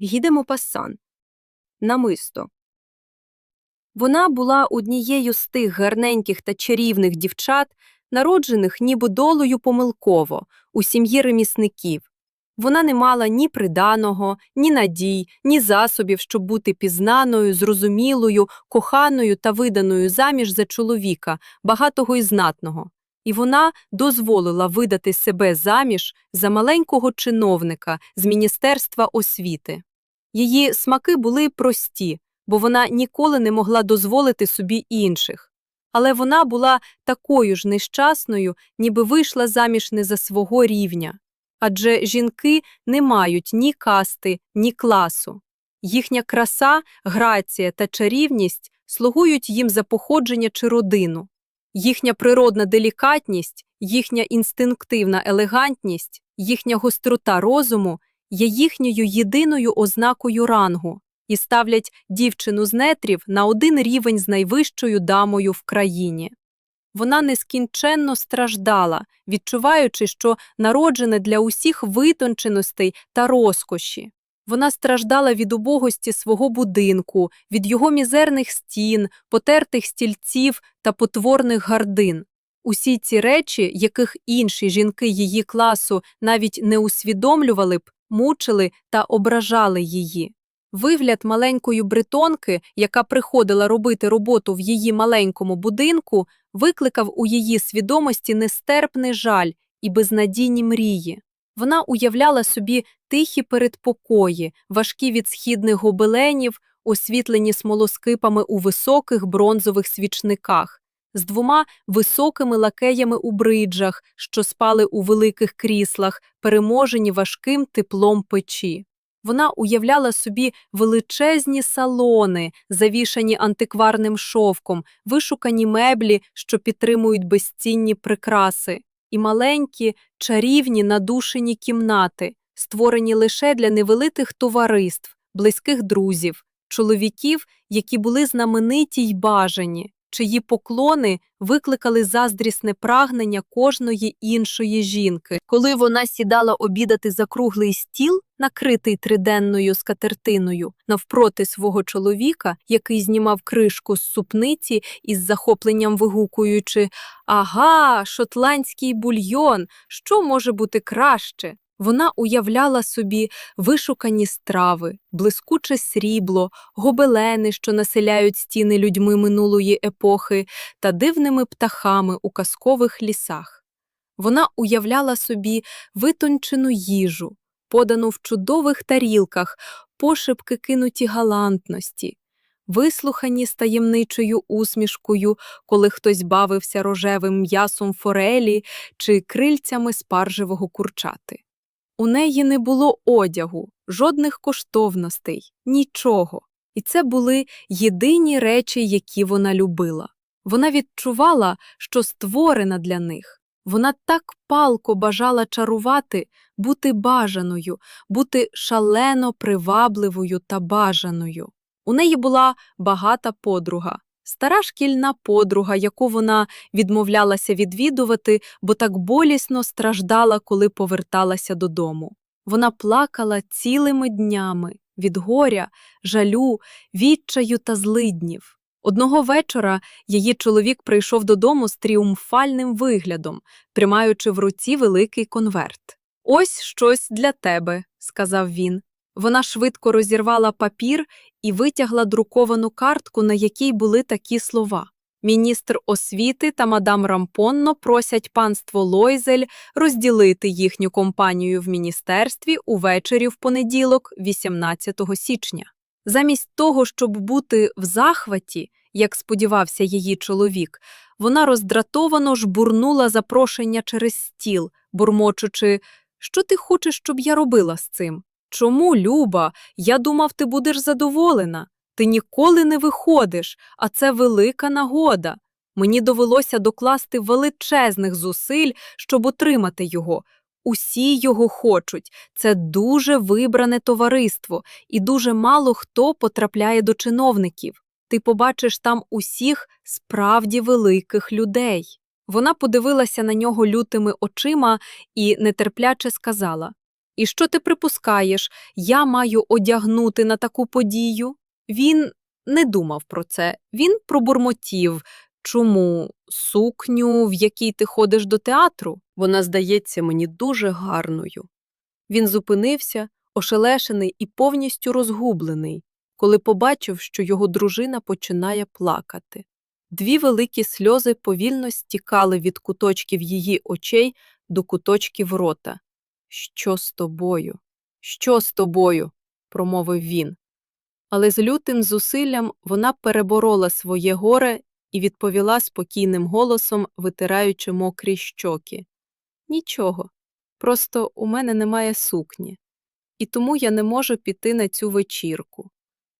Гідемо пасан. Намисто. Вона була однією з тих гарненьких та чарівних дівчат, народжених ніби долею помилково у сім'ї ремісників. Вона не мала ні приданого, ні надій, ні засобів, щоб бути пізнаною, зрозумілою, коханою та виданою заміж за чоловіка, багатого і знатного. І вона дозволила видати себе заміж за маленького чиновника з Міністерства освіти. Її смаки були прості, бо вона ніколи не могла дозволити собі інших. Але вона була такою ж нещасною, ніби вийшла заміж не за свого рівня. Адже жінки не мають ні касти, ні класу. Їхня краса, грація та чарівність слугують їм за походження чи родину. Їхня природна делікатність, їхня інстинктивна елегантність, їхня гострота розуму є їхньою єдиною ознакою рангу і ставлять дівчину з нетрів на один рівень з найвищою дамою в країні. Вона нескінченно страждала, відчуваючи, що народжена для усіх витонченостей та розкоші. Вона страждала від убогості свого будинку, від його мізерних стін, потертих стільців та потворних гардин. Усі ці речі, яких інші жінки її класу навіть не усвідомлювали б, мучили та ображали її. Вигляд маленької бритонки, яка приходила робити роботу в її маленькому будинку, викликав у її свідомості нестерпний жаль і безнадійні мрії. Вона уявляла собі тихі передпокої, важкі від східних гобеленів, освітлені смолоскипами у високих бронзових свічниках, з двома високими лакеями у бриджах, що спали у великих кріслах, переможені важким теплом печі. Вона уявляла собі величезні салони, завішані антикварним шовком, вишукані меблі, що підтримують безцінні прикраси, і маленькі, чарівні надушені кімнати, створені лише для невеликих товариств, близьких друзів, чоловіків, які були знамениті й бажані, чиї поклони викликали заздрісне прагнення кожної іншої жінки. Коли вона сідала обідати за круглий стіл, накритий триденною скатертиною, навпроти свого чоловіка, який знімав кришку з супниці із захопленням вигукуючи Ага, шотландський бульйон, що може бути краще? Вона уявляла собі вишукані страви, блискуче срібло, гобелени, що населяють стіни людьми минулої епохи, та дивними птахами у казкових лісах. Вона уявляла собі витончену їжу, подану в чудових тарілках, пошепки кинуті галантності, вислухані з таємничою усмішкою, коли хтось бавився рожевим м'ясом форелі чи крильцями спаржевого курчати. У неї не було одягу, жодних коштовностей, нічого. І це були єдині речі, які вона любила. Вона відчувала, що створена для них. Вона так палко бажала чарувати, бути бажаною, бути шалено привабливою та бажаною. У неї була багата подруга, стара шкільна подруга, яку вона відмовлялася відвідувати, бо так болісно страждала, коли поверталася додому. Вона плакала цілими днями від горя, жалю, відчаю та злиднів. Одного вечора її чоловік прийшов додому з тріумфальним виглядом, тримаючи в руці великий конверт. Ось щось для тебе, сказав він. Вона швидко розірвала папір і витягла друковану картку, на якій були такі слова. Міністр освіти та мадам Рампонно просять панство Лойзель розділити їхню компанію в міністерстві увечері в понеділок, 18 січня. Замість того, щоб бути в захваті, як сподівався її чоловік, вона роздратовано жбурнула запрошення через стіл, бурмочучи, що ти хочеш, щоб я робила з цим? Чому, Люба? Я думав, ти будеш задоволена. Ти ніколи не виходиш, а це велика нагода. Мені довелося докласти величезних зусиль, щоб отримати його. Усі його хочуть. Це дуже вибране товариство, і дуже мало хто потрапляє до чиновників. Ти побачиш там усіх справді великих людей. Вона подивилася на нього лютими очима і нетерпляче сказала І що ти припускаєш, я маю одягнути на таку подію? Він не думав про це. Він пробурмотів. Чому сукню, в якій ти ходиш до театру? Вона здається мені дуже гарною. Він зупинився, ошелешений і повністю розгублений, коли побачив, що його дружина починає плакати. Дві великі сльози повільно стікали від куточків її очей до куточків рота. Що з тобою? Що з тобою? промовив він. Але з лютим зусиллям вона переборола своє горе і відповіла спокійним голосом, витираючи мокрі щоки. Нічого, просто у мене немає сукні, і тому я не можу піти на цю вечірку.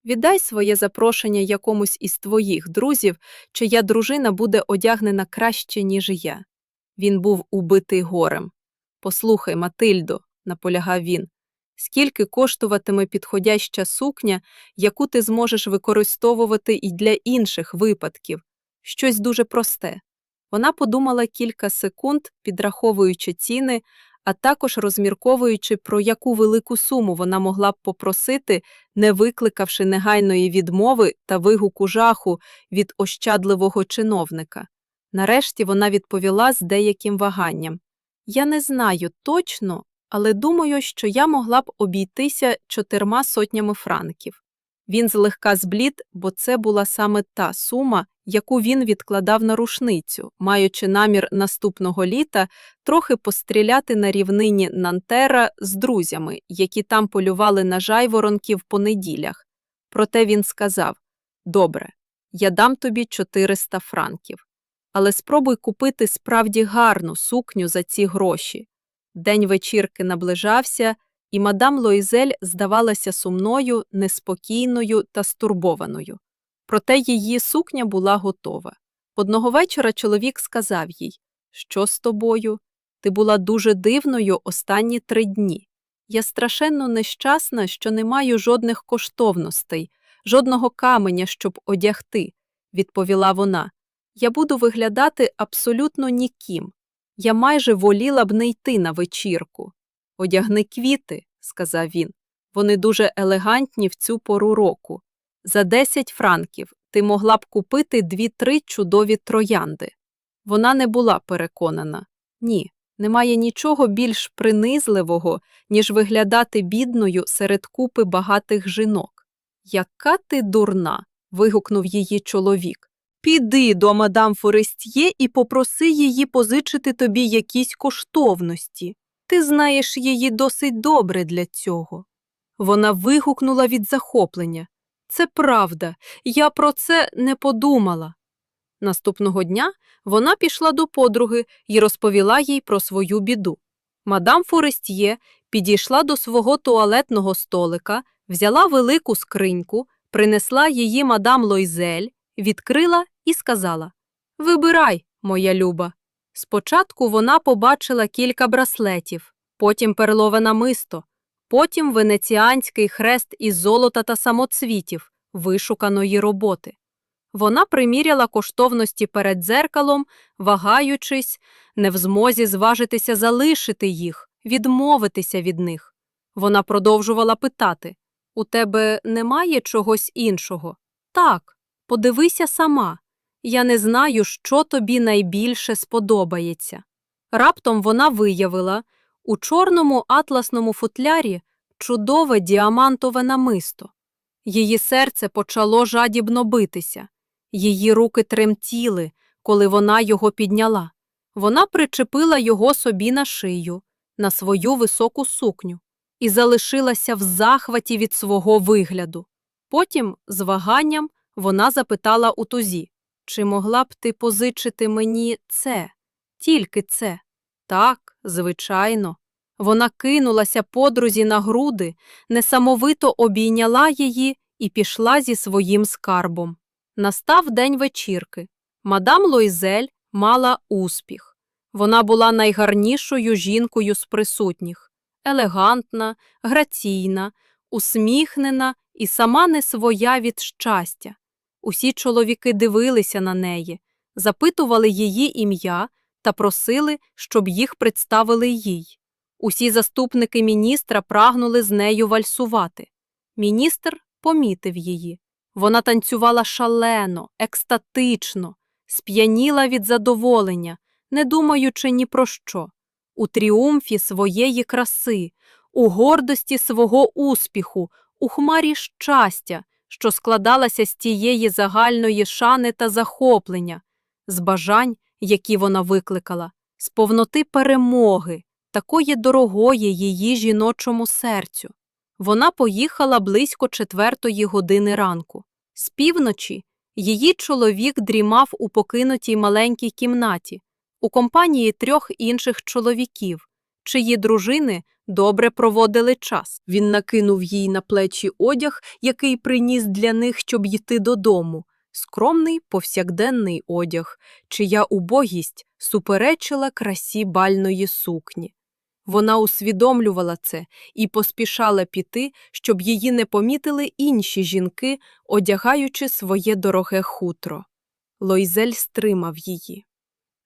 Віддай своє запрошення якомусь із твоїх друзів, чия дружина буде одягнена краще, ніж я. Він був убитий горем. Послухай, Матильдо, наполягав він, скільки коштуватиме підходяща сукня, яку ти зможеш використовувати і для інших випадків, щось дуже просте. Вона подумала кілька секунд, підраховуючи ціни, а також розмірковуючи, про яку велику суму вона могла б попросити, не викликавши негайної відмови та вигуку жаху від ощадливого чиновника. Нарешті вона відповіла з деяким ваганням. Я не знаю точно, але думаю, що я могла б обійтися чотирма сотнями франків. Він злегка зблід, бо це була саме та сума, яку він відкладав на рушницю, маючи намір наступного літа трохи постріляти на рівнині Нантера з друзями, які там полювали на жайворонків по неділях. Проте він сказав Добре, я дам тобі 400 франків, але спробуй купити справді гарну сукню за ці гроші. День вечірки наближався, і мадам Лоїзель здавалася сумною, неспокійною та стурбованою. Проте її сукня була готова. Одного вечора чоловік сказав їй Що з тобою? Ти була дуже дивною останні три дні. Я страшенно нещасна, що не маю жодних коштовностей, жодного каменя, щоб одягти, відповіла вона. Я буду виглядати абсолютно ніким. Я майже воліла б не йти на вечірку. Одягни квіти, сказав він. Вони дуже елегантні в цю пору року. За 10 франків ти могла б купити дві-три чудові троянди. Вона не була переконана. Ні, немає нічого більш принизливого, ніж виглядати бідною серед купи багатих жінок. Яка ти дурна. вигукнув її чоловік. Піди до мадам Форестьє і попроси її позичити тобі якісь коштовності. Ти знаєш її досить добре для цього. Вона вигукнула від захоплення. Це правда, я про це не подумала. Наступного дня вона пішла до подруги і розповіла їй про свою біду. Мадам Форестьє підійшла до свого туалетного столика, взяла велику скриньку, принесла її мадам Лойзель, відкрила і сказала Вибирай, моя люба. Спочатку вона побачила кілька браслетів, потім перлове намисто, потім венеціанський хрест із золота та самоцвітів, вишуканої роботи. Вона приміряла коштовності перед дзеркалом, вагаючись, не в змозі зважитися залишити їх, відмовитися від них. Вона продовжувала питати У тебе немає чогось іншого? Так, подивися сама. Я не знаю, що тобі найбільше сподобається. Раптом вона виявила у чорному атласному футлярі чудове діамантове намисто. Її серце почало жадібно битися, її руки тремтіли, коли вона його підняла. Вона причепила його собі на шию, на свою високу сукню, і залишилася в захваті від свого вигляду. Потім, з ваганням, вона запитала у тузі чи могла б ти позичити мені це, тільки це? Так, звичайно. Вона кинулася подрузі на груди, несамовито обійняла її і пішла зі своїм скарбом. Настав день вечірки. Мадам Лойзель мала успіх. Вона була найгарнішою жінкою з присутніх елегантна, граційна, усміхнена і сама не своя від щастя. Усі чоловіки дивилися на неї, запитували її ім'я та просили, щоб їх представили їй. Усі заступники міністра прагнули з нею вальсувати. Міністр помітив її. Вона танцювала шалено, екстатично, сп'яніла від задоволення, не думаючи ні про що, у тріумфі своєї краси, у гордості свого успіху, у хмарі щастя, що складалася з тієї загальної шани та захоплення, з бажань, які вона викликала, з повноти перемоги, такої дорогої її жіночому серцю. Вона поїхала близько четвертої години ранку. З півночі її чоловік дрімав у покинутій маленькій кімнаті у компанії трьох інших чоловіків, чиї дружини добре проводили час. Він накинув їй на плечі одяг, який приніс для них, щоб йти додому. Скромний повсякденний одяг, чия убогість суперечила красі бальної сукні. Вона усвідомлювала це і поспішала піти, щоб її не помітили інші жінки, одягаючи своє дороге хутро. Лойзель стримав її.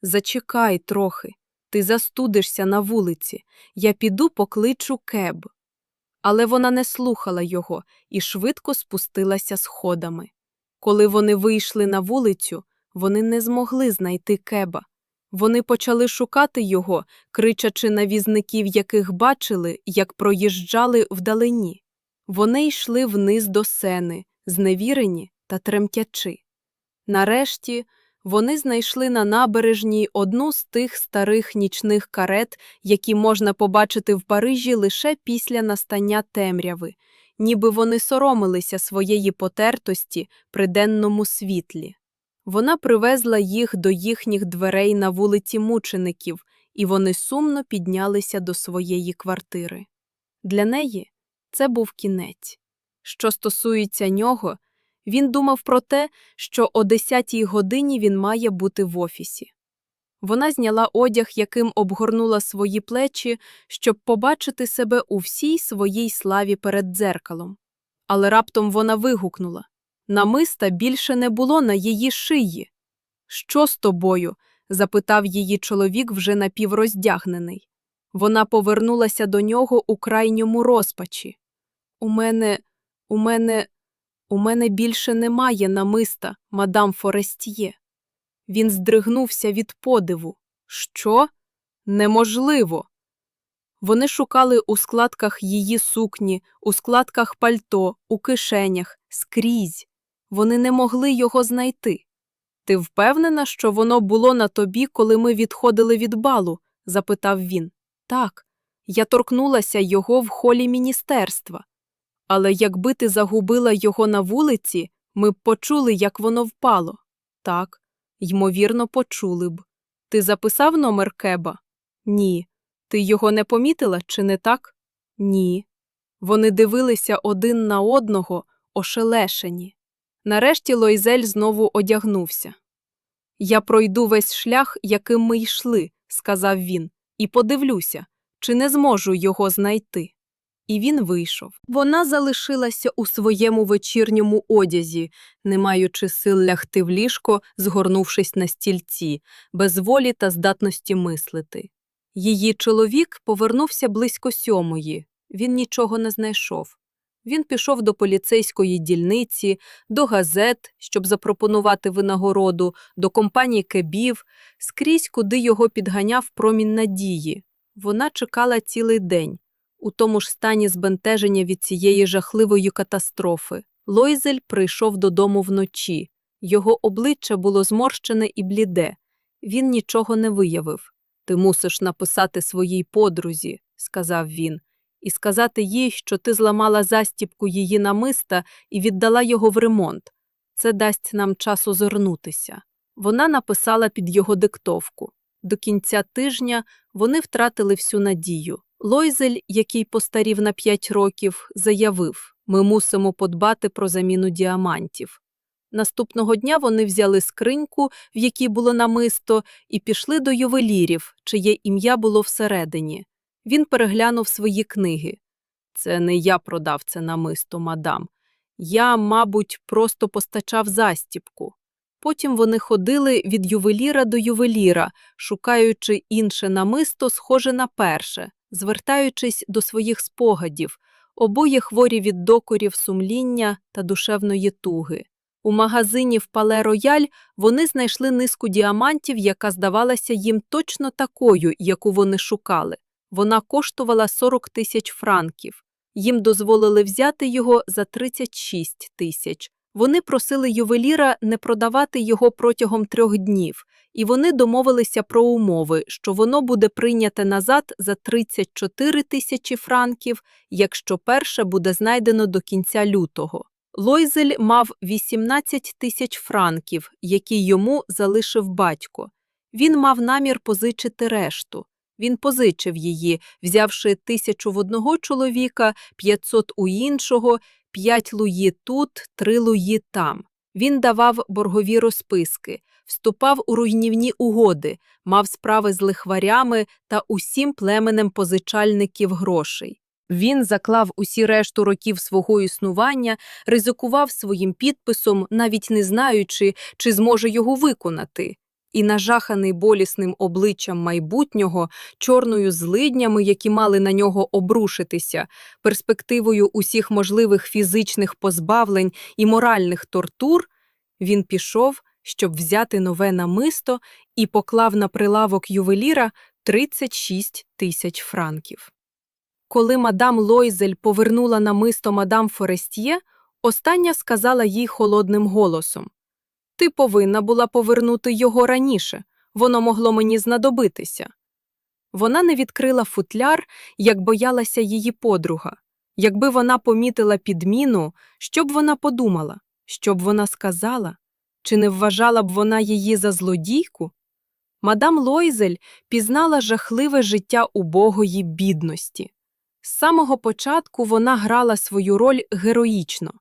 Зачекай трохи, ти застудишся на вулиці, я піду покличу кеб. Але вона не слухала його і швидко спустилася сходами. Коли вони вийшли на вулицю, вони не змогли знайти кеба. Вони почали шукати його, кричачи на візників, яких бачили, як проїжджали вдалині. Вони йшли вниз до сени, зневірені та тремтячи. Нарешті вони знайшли на набережній одну з тих старих нічних карет, які можна побачити в Парижі лише після настання темряви, ніби вони соромилися своєї потертості при денному світлі. Вона привезла їх до їхніх дверей на вулиці мучеників, і вони сумно піднялися до своєї квартири. Для неї це був кінець. Що стосується нього, він думав про те, що о 10-й годині він має бути в офісі. Вона зняла одяг, яким обгорнула свої плечі, щоб побачити себе у всій своїй славі перед дзеркалом. Але раптом вона вигукнула намиста більше не було на її шиї. Що з тобою? запитав її чоловік вже напівроздягнений. Вона повернулася до нього у крайньому розпачі. У мене, у мене, у мене більше немає намиста, мадам Форестіє. Він здригнувся від подиву. Що? Неможливо. Вони шукали у складках її сукні, у складках пальто, у кишенях, скрізь. Вони не могли його знайти. Ти впевнена, що воно було на тобі, коли ми відходили від балу? запитав він. Так, я торкнулася його в холі міністерства. Але якби ти загубила його на вулиці, ми б почули, як воно впало. Так, ймовірно, почули б. Ти записав номер кеба? Ні. Ти його не помітила, чи не так? Ні. Вони дивилися один на одного, ошелешені. Нарешті Лойзель знову одягнувся. Я пройду весь шлях, яким ми йшли, сказав він, і подивлюся, чи не зможу його знайти. І він вийшов. Вона залишилася у своєму вечірньому одязі, не маючи сил лягти в ліжко, згорнувшись на стільці, без волі та здатності мислити. Її чоловік повернувся близько сьомої. Він нічого не знайшов. Він пішов до поліцейської дільниці, до газет, щоб запропонувати винагороду, до компанії кебів, скрізь, куди його підганяв промінь надії. Вона чекала цілий день, у тому ж стані збентеження від цієї жахливої катастрофи. Лойзель прийшов додому вночі. Його обличчя було зморщене і бліде. Він нічого не виявив. Ти мусиш написати своїй подрузі, сказав він, і сказати їй, що ти зламала застіпку її намиста і віддала його в ремонт. Це дасть нам час озирнутися. Вона написала під його диктовку. До кінця тижня вони втратили всю надію. Лойзель, який постарів на п'ять років, заявив ми мусимо подбати про заміну діамантів. Наступного дня вони взяли скриньку, в якій було намисто, і пішли до ювелірів, чиє ім'я було всередині. Він переглянув свої книги. Це не я продав це намисто, мадам. Я, мабуть, просто постачав застіпку. Потім вони ходили від ювеліра до ювеліра, шукаючи інше намисто, схоже на перше, звертаючись до своїх спогадів, обоє хворі від докорів сумління та душевної туги. У магазині в Пале Рояль вони знайшли низку діамантів, яка здавалася їм точно такою, яку вони шукали. Вона коштувала 40 тисяч франків. Їм дозволили взяти його за 36 тисяч. Вони просили ювеліра не продавати його протягом трьох днів, і вони домовилися про умови, що воно буде прийняте назад за 34 тисячі франків, якщо перше буде знайдено до кінця лютого. Лойзель мав 18 тисяч франків, які йому залишив батько. Він мав намір позичити решту. Він позичив її, взявши тисячу в одного чоловіка, 500 у іншого, 5 луї тут, 3 луї там. Він давав боргові розписки, вступав у руйнівні угоди, мав справи з лихварями та усім племенем позичальників грошей. Він заклав усі решту років свого існування, ризикував своїм підписом, навіть не знаючи, чи зможе його виконати. І нажаханий болісним обличчям майбутнього, чорною злиднями, які мали на нього обрушитися, перспективою усіх можливих фізичних позбавлень і моральних тортур, він пішов, щоб взяти нове намисто і поклав на прилавок ювеліра 36 тисяч франків. Коли мадам Лойзель повернула намисто мадам Форестє, остання сказала їй холодним голосом Ти повинна була повернути його раніше, воно могло мені знадобитися. Вона не відкрила футляр, як боялася її подруга. Якби вона помітила підміну, що б вона подумала, що б вона сказала? Чи не вважала б вона її за злодійку? Мадам Лойзель пізнала жахливе життя убогої бідності. З самого початку вона грала свою роль героїчно.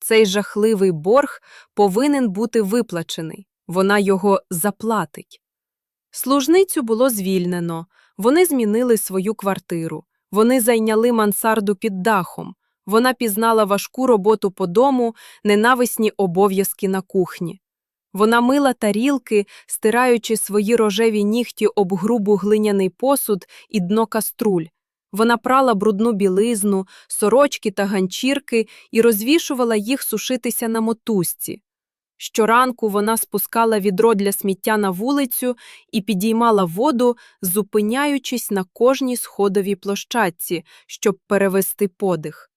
Цей жахливий борг повинен бути виплачений, вона його заплатить. Служницю було звільнено, вони змінили свою квартиру, вони зайняли мансарду під дахом, вона пізнала важку роботу по дому, ненависні обов'язки на кухні. Вона мила тарілки, стираючи свої рожеві нігті об грубу глиняний посуд і дно каструль. Вона прала брудну білизну, сорочки та ганчірки і розвішувала їх сушитися на мотузці. Щоранку вона спускала відро для сміття на вулицю і підіймала воду, зупиняючись на кожній сходовій площадці, щоб перевести подих.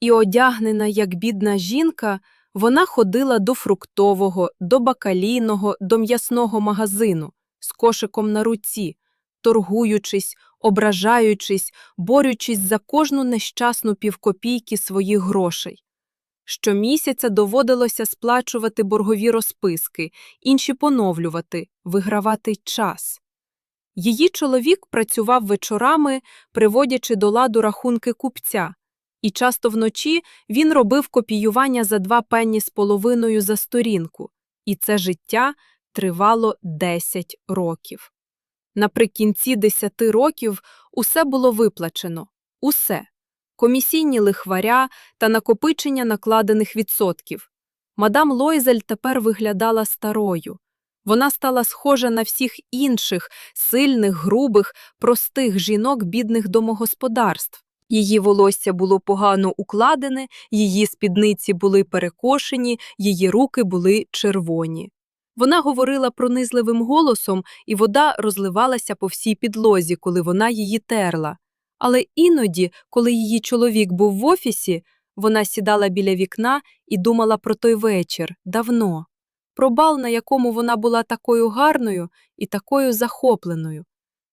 І одягнена, як бідна жінка, вона ходила до фруктового, до бакалійного, до м'ясного магазину з кошиком на руці, торгуючись, ображаючись, борючись за кожну нещасну півкопійки своїх грошей. Щомісяця доводилося сплачувати боргові розписки, інші поновлювати, вигравати час. Її чоловік працював вечорами, приводячи до ладу рахунки купця, і часто вночі він робив копіювання за два пенні з половиною за сторінку, і це життя тривало 10 років. Наприкінці 10 років усе було виплачено, усе комісійні лихваря та накопичення накладених відсотків. Мадам Лойзель тепер виглядала старою. Вона стала схожа на всіх інших сильних, грубих, простих жінок бідних домогосподарств. Її волосся було погано укладене, її спідниці були перекошені, її руки були червоні. Вона говорила пронизливим голосом, і вода розливалася по всій підлозі, коли вона її терла. Але іноді, коли її чоловік був в офісі, вона сідала біля вікна і думала про той вечір давно, про бал, на якому вона була такою гарною і такою захопленою.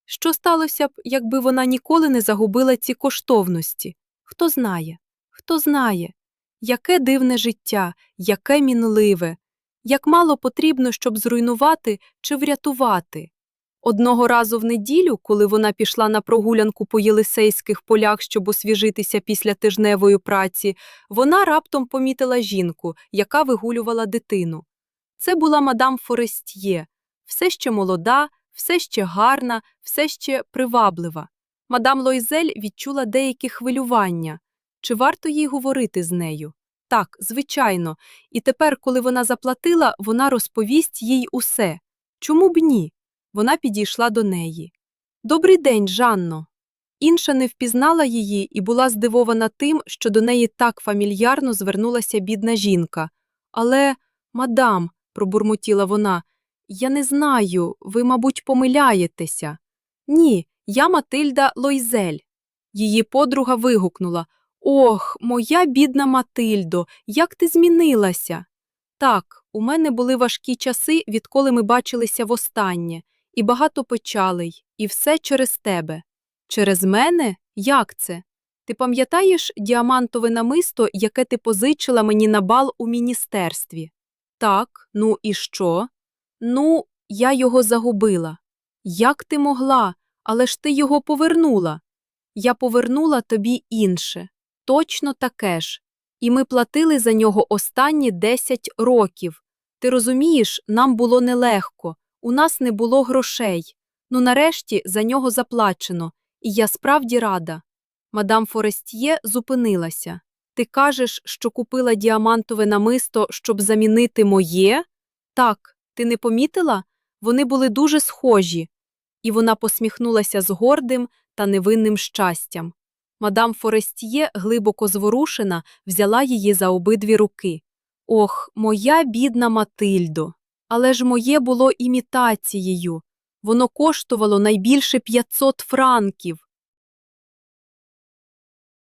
Що сталося б, якби вона ніколи не загубила ці коштовності? Хто знає, хто знає, яке дивне життя, яке мінливе, як мало потрібно, щоб зруйнувати чи врятувати. Одного разу в неділю, коли вона пішла на прогулянку по Єлисейських полях, щоб освіжитися після тижневої праці, вона раптом помітила жінку, яка вигулювала дитину. Це була мадам Форестьє, все ще молода, все ще гарна, все ще приваблива. Мадам Лойзель відчула деякі хвилювання. Чи варто їй говорити з нею? Так, звичайно, і тепер, коли вона заплатила, вона розповість їй усе. Чому б ні? Вона підійшла до неї. Добрий день, Жанно. Інша не впізнала її і була здивована тим, що до неї так фамільярно звернулася бідна жінка. Але, мадам, пробурмотіла вона, я не знаю, ви, мабуть, помиляєтеся. Ні, я Матильда Лойзель. Її подруга вигукнула Ох, моя бідна Матильдо, як ти змінилася. Так, у мене були важкі часи, відколи ми бачилися востаннє, і багато печалей, і все через тебе. Через мене? Як це? Ти пам'ятаєш діамантове намисто, яке ти позичила мені на бал у міністерстві? Так, ну і що? Ну, я його загубила. Як ти могла? Але ж ти його повернула. Я повернула тобі інше, точно таке ж. І ми платили за нього останні 10 років. Ти розумієш, нам було нелегко, у нас не було грошей. Ну нарешті за нього заплачено, і я справді рада. Мадам Форестіє зупинилася. Ти кажеш, що купила діамантове намисто, щоб замінити моє? Так, ти не помітила? Вони були дуже схожі. І вона посміхнулася з гордим та невинним щастям. Мадам Форестіє, глибоко зворушена, взяла її за обидві руки. Ох, моя бідна Матильдо. Але ж моє було імітацією. Воно коштувало найбільше 500 франків.